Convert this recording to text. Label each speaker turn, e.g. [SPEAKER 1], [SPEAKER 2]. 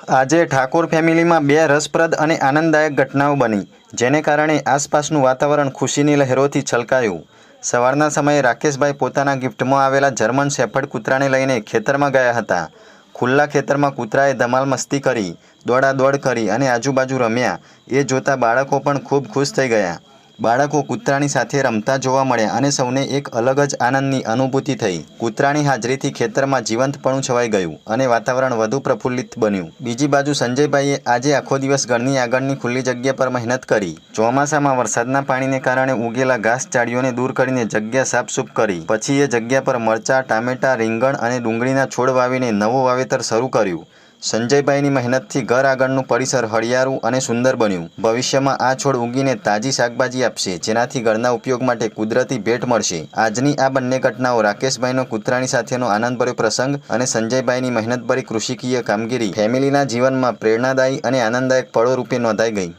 [SPEAKER 1] આજે ઠાકોર ફેમિલીમાં બે રસપ્રદ અને આનંદદાયક ઘટનાઓ બની, જેને કારણે આસપાસનું વાતાવરણ ખુશીની લહેરોથી છલકાયું. સવારના સમયે રાકેશભાઈ પોતાના ગિફ્ટમાં આવેલા જર્મન શેફર્ડ કૂતરાને લઈને ખેતરમાં ગયા હતા. ખુલ્લા ખેતરમાં કૂતરાએ ધમાલ મસ્તી કરી, દોડાદોડ કરી અને આજુબાજુ રમ્યા. એ જોતા બાળકો પણ ખૂબ ખુશ થઈ ગયા. બાળકો કૂતરાની સાથે રમતા જોવા મળ્યા અને સૌને એક અલગ જ આનંદની અનુભૂતિ થઈ. કૂતરાની હાજરીથી ખેતરમાં જીવંતપણું છવાઈ ગયું અને વાતાવરણ વધુ પ્રફુલ્લિત બન્યું. બીજી બાજુ સંજયભાઈએ આજે આખો દિવસ ઘરની આગળની ખુલ્લી જગ્યા પર મહેનત કરી. ચોમાસામાં વરસાદના પાણીને કારણે ઉગેલા ઘાસચાળીઓને દૂર કરીને જગ્યા સાફસૂફ કરી. પછી એ જગ્યા પર મરચાં, ટામેટાં, રીંગણ અને ડુંગળીના છોડ વાવીને નવું વાવેતર શરૂ કર્યું. સંજયભાઈની મહેનતથી ઘર આગળનું પરિસર હળિયાળું અને સુંદર બન્યું. ભવિષ્યમાં આ છોડ ઉગીને તાજી શાકભાજી આપશે, જેનાથી ઘરના ઉપયોગ માટે કુદરતી ભેટ મળશે. આજની આ બંને ઘટનાઓ રાકેશભાઈનો કૂતરાની સાથેનો આનંદભર્યો પ્રસંગ અને સંજયભાઈની મહેનતભરી કૃષિકીય કામગીરી ફેમિલીના જીવનમાં પ્રેરણાદાયી અને આનંદદાયક પળો રૂપે નોંધાઈ ગઈ.